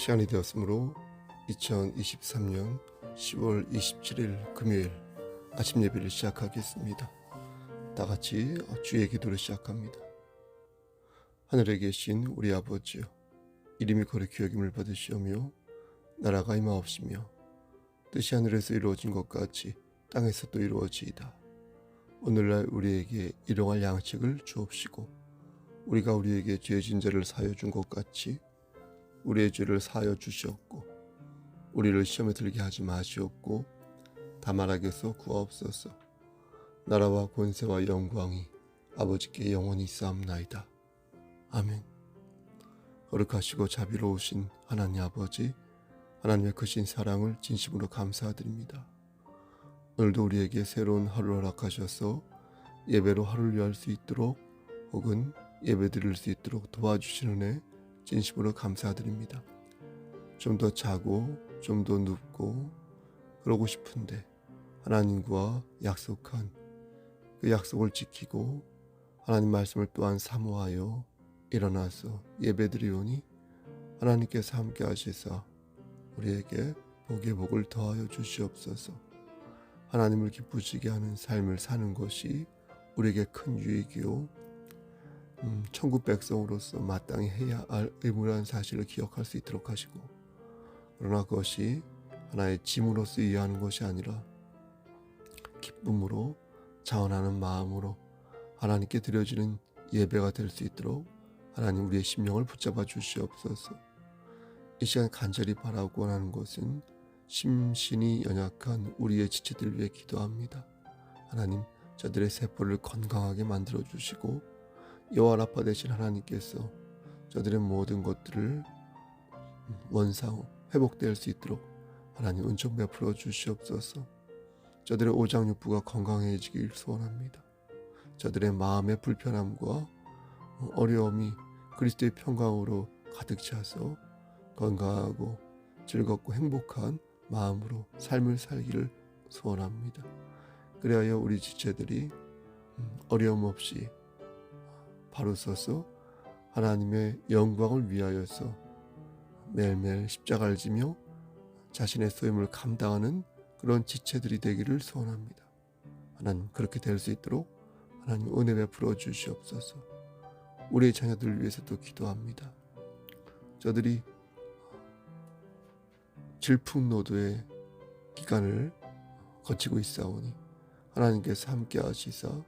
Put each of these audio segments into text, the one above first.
시간이 되었으므로 2023년 10월 27일 금요일 아침 예배를 시작하겠습니다. 다 같이 주의 기도를 시작합니다. 하늘에 계신 우리 아버지여 이름이 거룩히 여김을 받으시오며 나라가 임하옵시며 뜻이 하늘에서 이루어진 것 같이 땅에서 또 이루어지이다. 오늘날 우리에게 일용할 양식을 주옵시고 우리가 우리에게 죄진 자를 사여 준 것 같이 우리의 죄를 사여 주시옵고 우리를 시험에 들게 하지 마시옵고 다만 악에서 구하옵소서. 나라와 권세와 영광이 아버지께 영원히 있사옵나이다. 아멘. 거룩하시고 자비로우신 하나님 아버지 하나님의 크신 사랑을 진심으로 감사드립니다. 오늘도 우리에게 새로운 하루를 허락하셔서 예배로 하루를 위할 수 있도록 혹은 예배 드릴 수 있도록 도와주시는 애 진심으로 감사드립니다. 좀 더 자고 좀 더 눕고 그러고 싶은데 하나님과 약속한 그 약속을 지키고 하나님 말씀을 또한 사모하여 일어나서 예배드리오니 하나님께서 함께 하시사 우리에게 복의 복을 더하여 주시옵소서 하나님을 기쁘시게 하는 삶을 사는 것이 우리에게 큰 유익이요 음, 천국 백성으로서 마땅히 해야 할 의무라는 사실을 기억할 수 있도록 하시고 그러나 그것이 하나의 짐으로서 이해하는 것이 아니라 기쁨으로 자원하는 마음으로 하나님께 드려지는 예배가 될 수 있도록 하나님 우리의 심령을 붙잡아 주시옵소서. 이 시간 간절히 바라고 원하는 것은 심신이 연약한 우리의 지체들 위해 기도합니다. 하나님 저들의 세포를 건강하게 만들어 주시고 여호와 라파 되신 하나님께서 저들의 모든 것들을 원상 회복될 수 있도록 하나님 은총 베풀어 주시옵소서. 저들의 오장육부가 건강해지길 소원합니다. 저들의 마음의 불편함과 어려움이 그리스도의 평강으로 가득 차서 건강하고 즐겁고 행복한 마음으로 삶을 살기를 소원합니다. 그래야 우리 지체들이 어려움 없이 바로 서서 하나님의 영광을 위하여서 매일매일 십자가를 지며 자신의 소임을 감당하는 그런 지체들이 되기를 소원합니다. 하나님 그렇게 될 수 있도록 하나님 은혜 베풀어 주시옵소서. 우리의 자녀들을 위해서도 기도합니다. 저들이 질풍노도의 기간을 거치고 있사오니 하나님께서 함께 하시사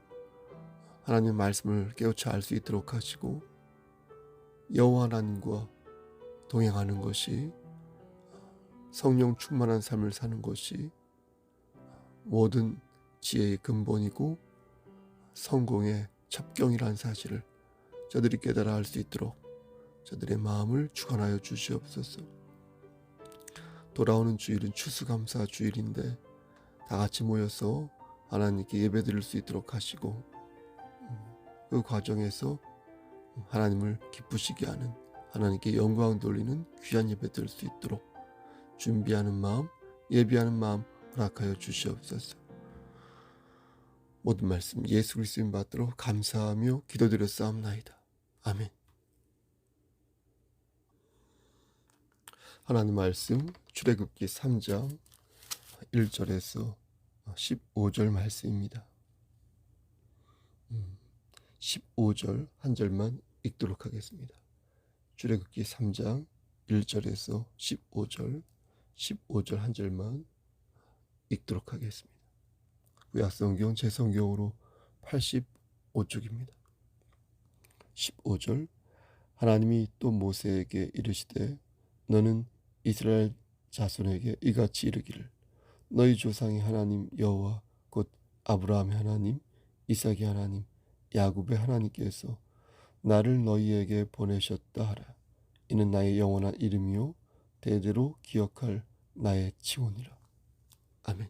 하나님의 말씀을 깨우쳐 알 수 있도록 하시고 여호와 하나님과 동행하는 것이 성령 충만한 삶을 사는 것이 모든 지혜의 근본이고 성공의 첩경이라는 사실을 저들이 깨달아 알 수 있도록 저들의 마음을 주관하여 주시옵소서. 돌아오는 주일은 추수감사 주일인데 다 같이 모여서 하나님께 예배드릴 수 있도록 하시고 그 과정에서 하나님을 기쁘시게 하는 하나님께 영광 돌리는 귀한 예배 드릴 수 있도록 준비하는 마음, 예비하는 마음 허락하여 주시옵소서. 모든 말씀 예수 그리스도인 받도록 감사하며 기도드렸사옵나이다. 아멘. 하나님 말씀 출애굽기 3장 1절에서 15절 말씀입니다. 15절 한 절만 읽도록 하겠습니다. 출애굽기 3장 1절에서 15절 15절 한 절만 읽도록 하겠습니다. 구약성경 제성경으로 85쪽입니다. 15절 하나님이 또 모세에게 이르시되 너는 이스라엘 자손에게 이같이 이르기를 너희 조상의 하나님 여호와 곧 아브라함의 하나님 이삭의 하나님 야곱의 하나님께서 나를 너희에게 보내셨다 하라. 이는 나의 영원한 이름이요 대대로 기억할 나의 치원이라. 아멘.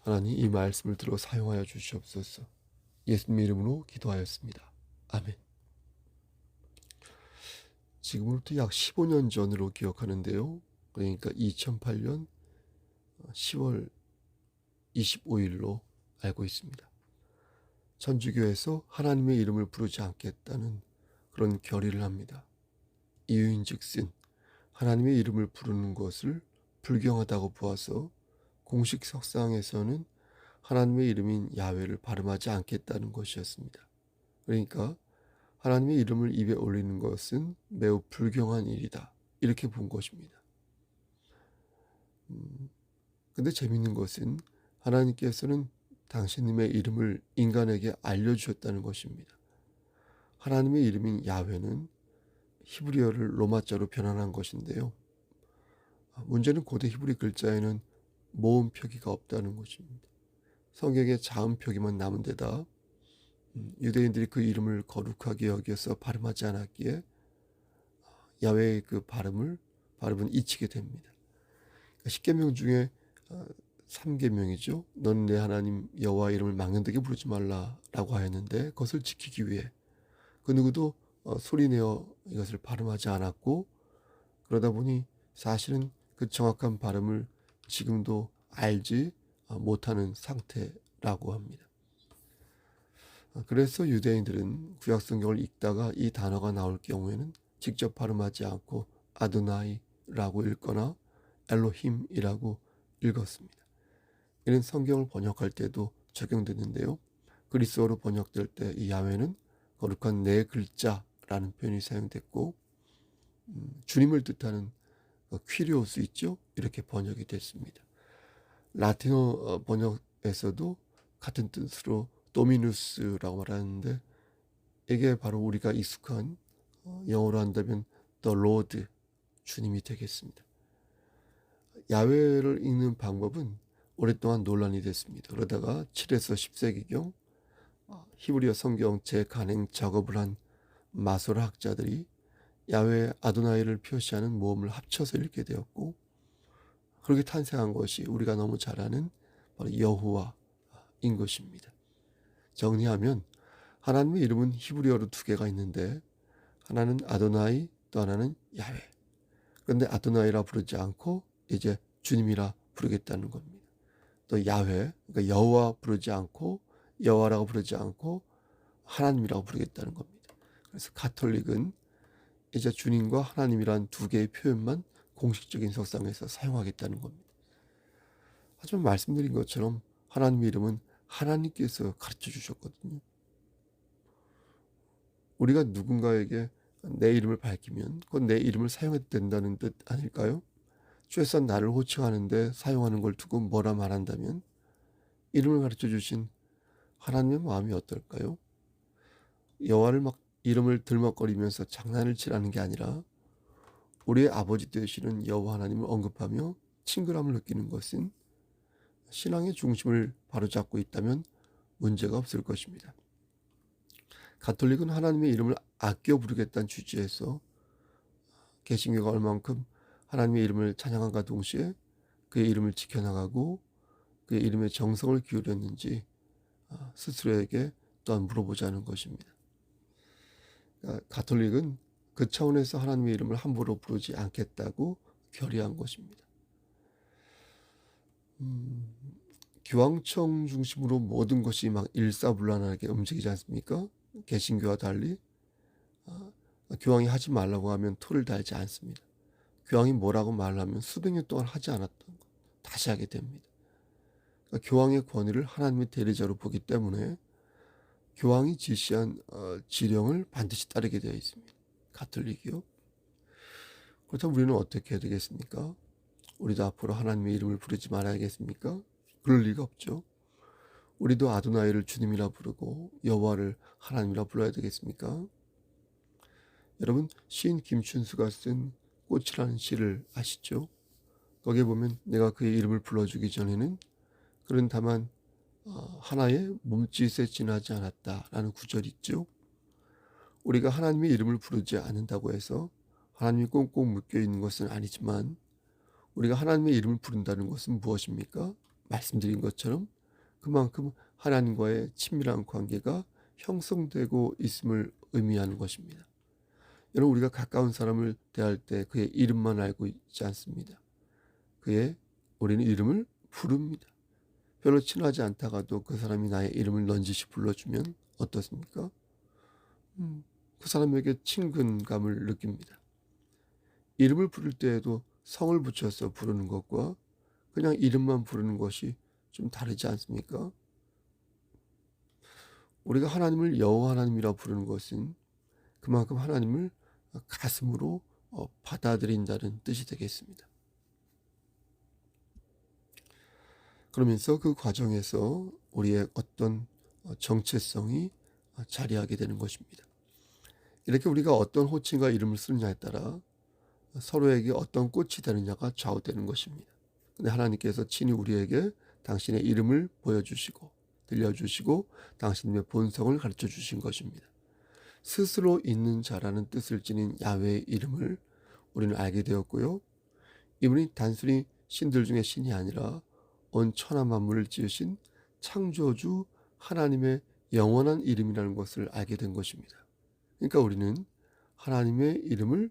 하나님 이 말씀을 들어 사용하여 주시옵소서. 예수님 이름으로 기도하였습니다. 아멘. 지금으로부터 약 15년 전으로 기억하는데요. 그러니까 2008년 10월 25일로 알고 있습니다. 천주교에서 하나님의 이름을 부르지 않겠다는 그런 결의를 합니다. 이유인즉슨 하나님의 이름을 부르는 것을 불경하다고 보아서 공식 석상에서는 하나님의 이름인 야훼를 발음하지 않겠다는 것이었습니다. 그러니까 하나님의 이름을 입에 올리는 것은 매우 불경한 일이다. 이렇게 본 것입니다. 음, 근데 재밌는 것은 하나님께서는 당신님의 이름을 인간에게 알려주셨다는 것입니다. 하나님의 이름인 야훼는 히브리어를 로마자로 변환한 것인데요. 문제는 고대 히브리 글자에는 모음 표기가 없다는 것입니다. 성경에 자음 표기만 남은 데다 음, 유대인들이 그 이름을 거룩하게 여겨서 발음하지 않았기에 야훼의 그 발음을 발음은 잊히게 됩니다. 10계명 중에 3계명이죠. 너는 내 하나님 여호와 이름을 망령되게 부르지 말라라고 하였는데 그것을 지키기 위해 그 누구도 어, 소리내어 이것을 발음하지 않았고 그러다 보니 사실은 그 정확한 발음을 지금도 알지 어, 못하는 상태라고 합니다. 어, 그래서 유대인들은 구약 성경을 읽다가 이 단어가 나올 경우에는 직접 발음하지 않고 아드나이라고 읽거나 엘로힘이라고 읽었습니다. 이는 성경을 번역할 때도 적용되는데요. 그리스어로 번역될 때 이 야훼는 거룩한 네 글자라는 표현이 사용됐고 음, 주님을 뜻하는 퀴리오스 있죠? 이렇게 번역이 됐습니다. 라틴어 어, 번역에서도 같은 뜻으로 도미누스라고 말하는데 이게 바로 우리가 익숙한 어, 영어로 한다면 the Lord 주님이 되겠습니다. 야훼를 읽는 방법은 오랫동안 논란이 됐습니다. 그러다가 7에서 10세기경 히브리어 성경 재간행 작업을 한 마소라 학자들이 야외 아도나이를 표시하는 모음을 합쳐서 읽게 되었고 그렇게 탄생한 것이 우리가 너무 잘 아는 바로 여호와인 것입니다. 정리하면 하나님의 이름은 히브리어로 두 개가 있는데 하나는 아도나이 또 하나는 야외. 그런데 아도나이라 부르지 않고 이제 주님이라 부르겠다는 겁니다. 또 야훼 그러니까 여호와 부르지 않고 여호와라고 부르지 않고 하나님이라고 부르겠다는 겁니다. 그래서 가톨릭은 이제 주님과 하나님이란 두 개의 표현만 공식적인 석상에서 사용하겠다는 겁니다. 하지만 말씀드린 것처럼 하나님의 이름은 하나님께서 가르쳐 주셨거든요. 우리가 누군가에게 내 이름을 밝히면 그건 내 이름을 사용해도 된다는 뜻 아닐까요? 최소한 나를 호칭하는데 사용하는 걸 두고 뭐라 말한다면 이름을 가르쳐 주신 하나님의 마음이 어떨까요? 여호와를 막 이름을 들먹거리면서 장난을 치라는 게 아니라 우리의 아버지 되시는 여호와 하나님을 언급하며 친근함을 느끼는 것은 신앙의 중심을 바로잡고 있다면 문제가 없을 것입니다. 가톨릭은 하나님의 이름을 아껴 부르겠다는 취지에서 개신교가 얼만큼 하나님의 이름을 찬양한과 동시에 그의 이름을 지켜나가고 그의 이름에 정성을 기울였는지 아, 스스로에게 또한 물어보자는 것입니다. 그러니까 가톨릭은 그 차원에서 하나님의 이름을 함부로 부르지 않겠다고 결의한 것입니다. 음, 교황청 중심으로 모든 것이 막 일사불란하게 움직이지 않습니까? 개신교와 달리 아, 교황이 하지 말라고 하면 토를 달지 않습니다. 교황이 뭐라고 말하면 수백 년 동안 하지 않았던 것 다시 하게 됩니다. 그러니까 교황의 권위를 하나님의 대리자로 보기 때문에 교황이 지시한 어, 지령을 반드시 따르게 되어 있습니다. 가톨릭이요. 그렇다면 우리는 어떻게 해야 되겠습니까? 우리도 앞으로 하나님의 이름을 부르지 말아야겠습니까? 그럴 리가 없죠. 우리도 아도나이를 주님이라 부르고 여호와를 하나님이라 불러야 되겠습니까? 여러분 시인 김춘수가 쓴 꽃이라는 시를 아시죠? 거기에 보면 내가 그의 이름을 불러주기 전에는 그런 다만 어, 하나의 몸짓에 지나지 않았다라는 구절이 있죠. 우리가 하나님의 이름을 부르지 않는다고 해서 하나님이 꽁꽁 묶여 있는 것은 아니지만 우리가 하나님의 이름을 부른다는 것은 무엇입니까? 말씀드린 것처럼 그만큼 하나님과의 친밀한 관계가 형성되고 있음을 의미하는 것입니다. 여러분 우리가 가까운 사람을 대할 때 그의 이름만 알고 있지 않습니다. 그의 우리는 이름을 부릅니다. 별로 친하지 않다가도 그 사람이 나의 이름을 넌지시 불러주면 어떻습니까? 음, 그 사람에게 친근감을 느낍니다. 이름을 부를 때에도 성을 붙여서 부르는 것과 그냥 이름만 부르는 것이 좀 다르지 않습니까? 우리가 하나님을 여호와 하나님이라 부르는 것은 그만큼 하나님을 가슴으로 어, 받아들인다는 뜻이 되겠습니다. 그러면서 그 과정에서 우리의 어떤 어, 정체성이 어, 자리하게 되는 것입니다. 이렇게 우리가 어떤 호칭과 이름을 쓰느냐에 따라 서로에게 어떤 꽃이 되느냐가 좌우되는 것입니다. 근데 하나님께서 친히 우리에게 당신의 이름을 보여주시고 들려주시고 당신의 본성을 가르쳐 주신 것입니다. 스스로 있는 자라는 뜻을 지닌 야훼의 이름을 우리는 알게 되었고요. 이분이 단순히 신들 중에 신이 아니라 온 천하 만물을 지으신 창조주 하나님의 영원한 이름이라는 것을 알게 된 것입니다. 그러니까 우리는 하나님의 이름을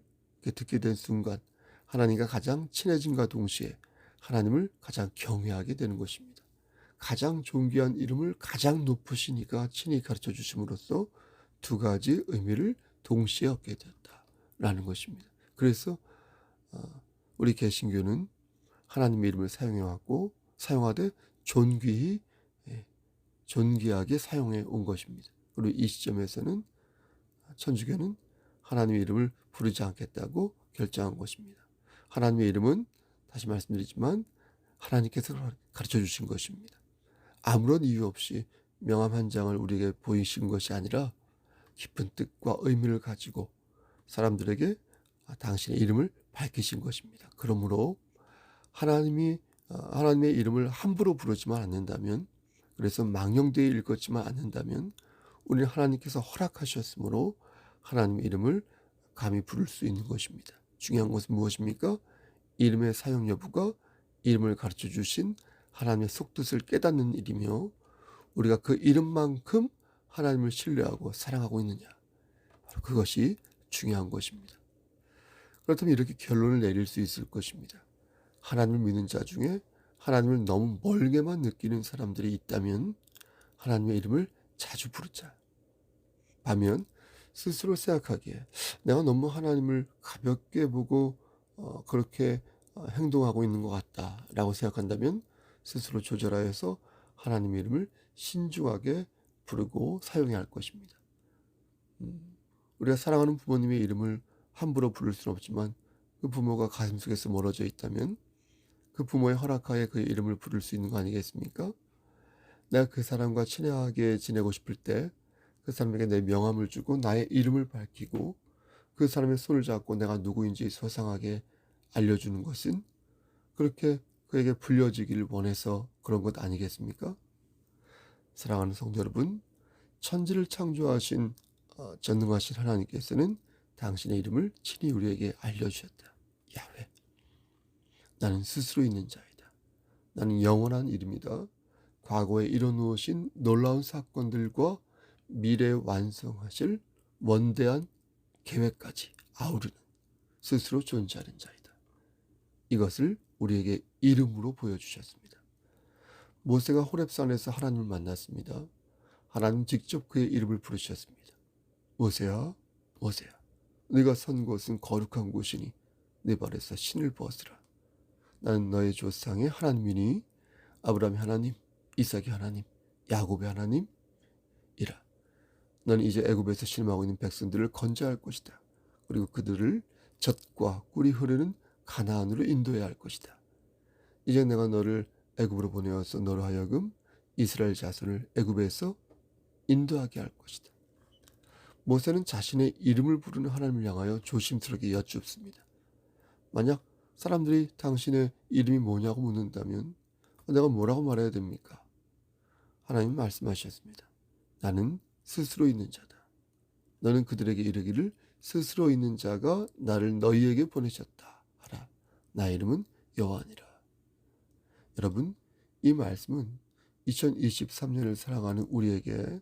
듣게 된 순간 하나님과 가장 친해짐과 동시에 하나님을 가장 경외하게 되는 것입니다. 가장 존귀한 이름을 가장 높으시니까 친히 가르쳐 주심으로써 두 가지 의미를 동시에 얻게 되었다라는 것입니다. 그래서 어, 우리 개신교는 하나님의 이름을 사용해 왔고 사용하되 존귀히 예, 존귀하게 사용해 온 것입니다. 그리고 이 시점에서는 천주교는 하나님의 이름을 부르지 않겠다고 결정한 것입니다. 하나님의 이름은 다시 말씀드리지만 하나님께서 가르쳐 주신 것입니다. 아무런 이유 없이 명함 한 장을 우리에게 보이신 것이 아니라 깊은 뜻과 의미를 가지고 사람들에게 당신의 이름을 밝히신 것입니다. 그러므로 하나님이 하나님의 이름을 함부로 부르지만 않는다면 그래서 망령되이 읽었지만 않는다면 우리는 하나님께서 허락하셨으므로 하나님의 이름을 감히 부를 수 있는 것입니다. 중요한 것은 무엇입니까? 이름의 사용 여부가 이름을 가르쳐 주신 하나님의 속뜻을 깨닫는 일이며 우리가 그 이름만큼 하나님을 신뢰하고 사랑하고 있느냐. 바로 그것이 중요한 것입니다. 그렇다면 이렇게 결론을 내릴 수 있을 것입니다. 하나님을 믿는 자 중에 하나님을 너무 멀게만 느끼는 사람들이 있다면 하나님의 이름을 자주 부르자. 반면 스스로 생각하기에 내가 너무 하나님을 가볍게 보고 어, 그렇게 어, 행동하고 있는 것 같다라고 생각한다면 스스로 조절하여서 하나님 이름을 신중하게 부르고 사용해야 할 것입니다. 음, 우리가 사랑하는 부모님의 이름을 함부로 부를 수는 없지만 그 부모가 가슴속에서 멀어져 있다면 그 부모의 허락하에 그 이름을 부를 수 있는 거 아니겠습니까? 내가 그 사람과 친하게 지내고 싶을 때 그 사람에게 내 명함을 주고 나의 이름을 밝히고 그 사람의 손을 잡고 내가 누구인지 소상하게 알려주는 것은 그렇게 그에게 불려지기를 원해서 그런 것 아니겠습니까? 사랑하는 성도 여러분, 천지를 창조하신 어, 전능하신 하나님께서는 당신의 이름을 친히 우리에게 알려주셨다. 야훼. 나는 스스로 있는 자이다. 나는 영원한 이름이다. 과거에 이뤄놓으신 놀라운 사건들과 미래 완성하실 원대한 계획까지 아우르는 스스로 존재하는 자이다. 이것을 우리에게 이름으로 보여주셨습니다. 모세가 호렙산에서 하나님을 만났습니다. 하나님 직접 그의 이름을 부르셨습니다. 모세야, 모세야, 네가 선 곳은 거룩한 곳이니 네 발에서 신을 벗으라. 나는 너의 조상의 하나님이니 아브라함의 하나님, 이삭의 하나님, 야곱의 하나님이라. 너는 이제 애굽에서 실망하고 있는 백성들을 건져야 할 것이다. 그리고 그들을 젖과 꿀이 흐르는 가나안으로 인도해야 할 것이다. 이제 내가 너를 애굽으로 보내어서 너로 하여금 이스라엘 자손을 애굽에서 인도하게 할 것이다. 모세는 자신의 이름을 부르는 하나님을 향하여 조심스럽게 여쭙습니다. 만약 사람들이 당신의 이름이 뭐냐고 묻는다면 내가 뭐라고 말해야 됩니까? 하나님 말씀하셨습니다. 나는 스스로 있는 자다. 너는 그들에게 이르기를 스스로 있는 자가 나를 너희에게 보내셨다 하라. 나의 이름은 여호와니라. 여러분, 이 말씀은 2023년을 살아가는 우리에게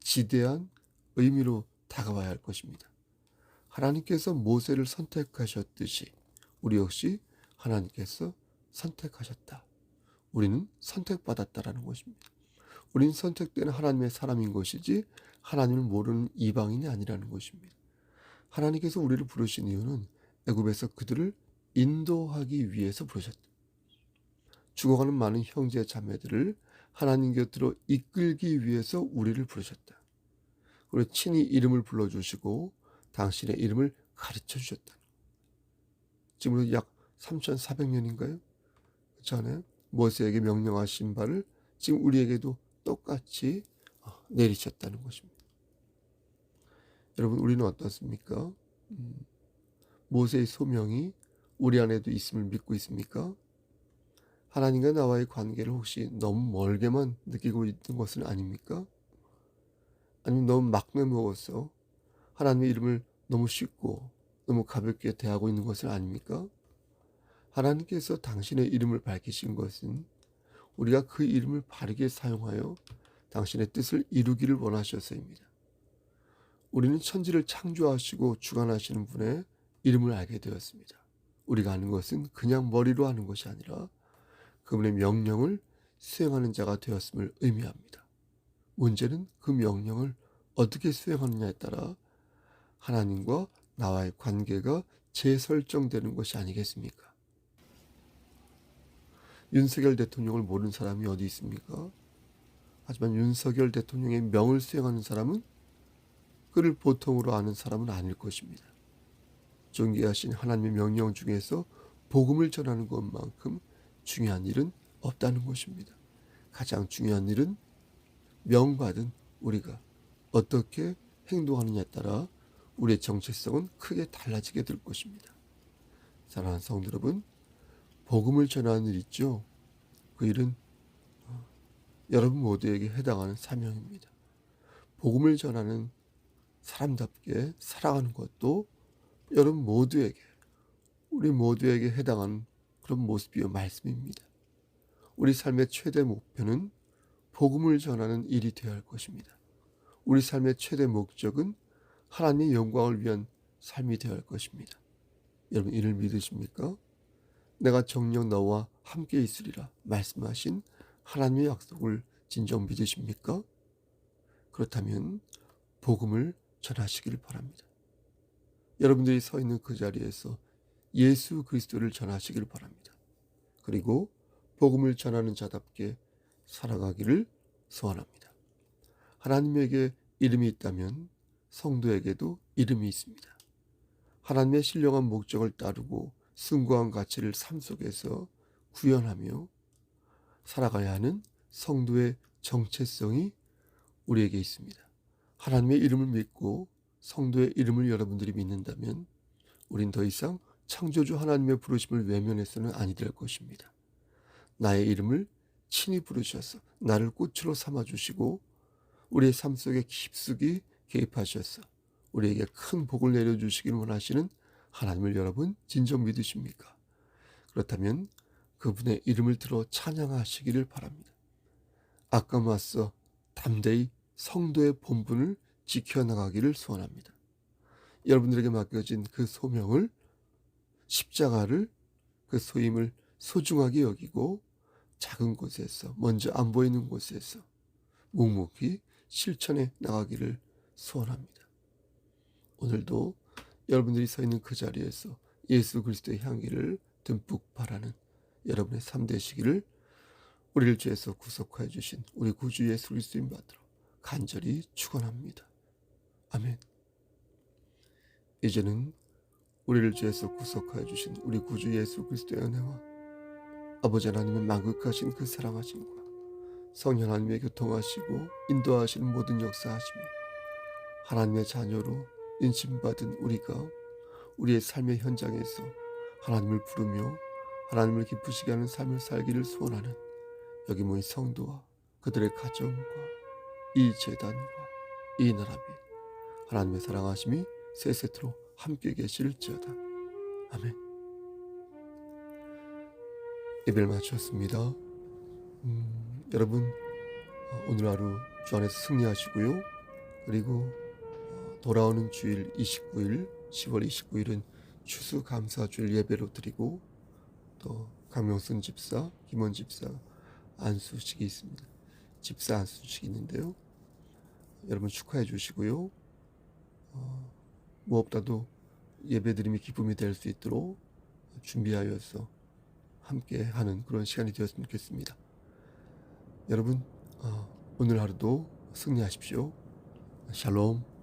지대한 의미로 다가와야 할 것입니다. 하나님께서 모세를 선택하셨듯이 우리 역시 하나님께서 선택하셨다. 우리는 선택받았다라는 것입니다. 우리는 선택된 하나님의 사람인 것이지 하나님을 모르는 이방인이 아니라는 것입니다. 하나님께서 우리를 부르신 이유는 애굽에서 그들을 인도하기 위해서 부르셨다. 죽어가는 많은 형제 자매들을 하나님 곁으로 이끌기 위해서 우리를 부르셨다. 그리고 친히 이름을 불러주시고 당신의 이름을 가르쳐 주셨다. 지금으로 약 3,400년인가요? 전에 모세에게 명령하신 바를 지금 우리에게도 똑같이 어, 내리셨다는 것입니다. 여러분 우리는 어떻습니까? 음, 모세의 소명이 우리 안에도 있음을 믿고 있습니까? 하나님과 나와의 관계를 혹시 너무 멀게만 느끼고 있는 것은 아닙니까? 아니면 너무 막 내 먹어서 하나님의 이름을 너무 쉽고 너무 가볍게 대하고 있는 것은 아닙니까? 하나님께서 당신의 이름을 밝히신 것은 우리가 그 이름을 바르게 사용하여 당신의 뜻을 이루기를 원하셔서입니다. 우리는 천지를 창조하시고 주관하시는 분의 이름을 알게 되었습니다. 우리가 아는 것은 그냥 머리로 아는 것이 아니라 그분의 명령을 수행하는 자가 되었음을 의미합니다. 문제는 그 명령을 어떻게 수행하느냐에 따라 하나님과 나와의 관계가 재설정되는 것이 아니겠습니까? 윤석열 대통령을 모르는 사람이 어디 있습니까? 하지만 윤석열 대통령의 명을 수행하는 사람은 그를 보통으로 아는 사람은 아닐 것입니다. 존귀하신 하나님의 명령 중에서 복음을 전하는 것만큼 중요한 일은 없다는 것입니다. 가장 중요한 일은 명받은 우리가 어떻게 행동하느냐에 따라 우리의 정체성은 크게 달라지게 될 것입니다. 사랑하는 성도 여러분, 복음을 전하는 일 있죠. 그 일은 어, 여러분 모두에게 해당하는 사명입니다. 복음을 전하는 사람답게 살아가는 것도 여러분 모두에게 우리 모두에게 해당하는 그런 모습이요 말씀입니다. 우리 삶의 최대 목표는 복음을 전하는 일이 되어야 할 것입니다. 우리 삶의 최대 목적은 하나님의 영광을 위한 삶이 되어야 할 것입니다. 여러분 이를 믿으십니까? 내가 정녕 너와 함께 있으리라 말씀하신 하나님의 약속을 진정 믿으십니까? 그렇다면 복음을 전하시기를 바랍니다. 여러분들이 서 있는 그 자리에서 예수 그리스도를 전하시기를 바랍니다. 그리고 복음을 전하는 자답게 살아가기를 소원합니다. 하나님에게 이름이 있다면 성도에게도 이름이 있습니다. 하나님의 신령한 목적을 따르고 숭고한 가치를 삶 속에서 구현하며 살아가야 하는 성도의 정체성이 우리에게 있습니다. 하나님의 이름을 믿고 성도의 이름을 여러분들이 믿는다면 우린 더 이상 창조주 하나님의 부르심을 외면해서는 아니 될 것입니다. 나의 이름을 친히 부르셔서 나를 꽃으로 삼아 주시고 우리의 삶 속에 깊숙이 개입하셔서 우리에게 큰 복을 내려주시기를 원하시는 하나님을 여러분 진정 믿으십니까? 그렇다면 그분의 이름을 들어 찬양하시기를 바랍니다. 아까 맞서 담대히 성도의 본분을 지켜나가기를 소원합니다. 여러분들에게 맡겨진 그 소명을 십자가를 그 소임을 소중하게 여기고 작은 곳에서 먼저 안 보이는 곳에서 묵묵히 실천해 나가기를 소원합니다. 오늘도 여러분들이 서 있는 그 자리에서 예수 그리스도의 향기를 듬뿍 바라는 여러분의 삶 되시기를 우리를 죄에서 구속하여 주신 우리 구주 예수 그리스도인 받들어 간절히 축원합니다. 아멘. 이제는 우리를 죄에서 구속하여 주신 우리 구주 예수 그리스도의 은혜와 아버지 하나님의 만극하신 그 사랑하심과 성령 하나님의 교통하시고 인도하시는 모든 역사하심이 하나님의 자녀로 인심받은 우리가 우리의 삶의 현장에서 하나님을 부르며 하나님을 기쁘시게 하는 삶을 살기를 소원하는 여기 모인 성도와 그들의 가정과 이 재단과 이 나라 및 하나님의 사랑하심이 세세토록 함께 계실지어다. 아멘. 예배를 마쳤습니다. 음, 여러분 어, 오늘 하루 주 안에서 승리하시고요. 그리고 어, 돌아오는 주일 29일 10월 29일은 추수감사주일 예배로 드리고 또 강명순 집사, 김원 집사 안수식이 있습니다. 집사 안수식이 있는데요. 여러분 축하해 주시고요. 어, 무엇보다도 예배드림이 기쁨이 될 수 있도록 준비하여서 함께 하는 그런 시간이 되었으면 좋겠습니다. 여러분 어, 오늘 하루도 승리하십시오. 샬롬.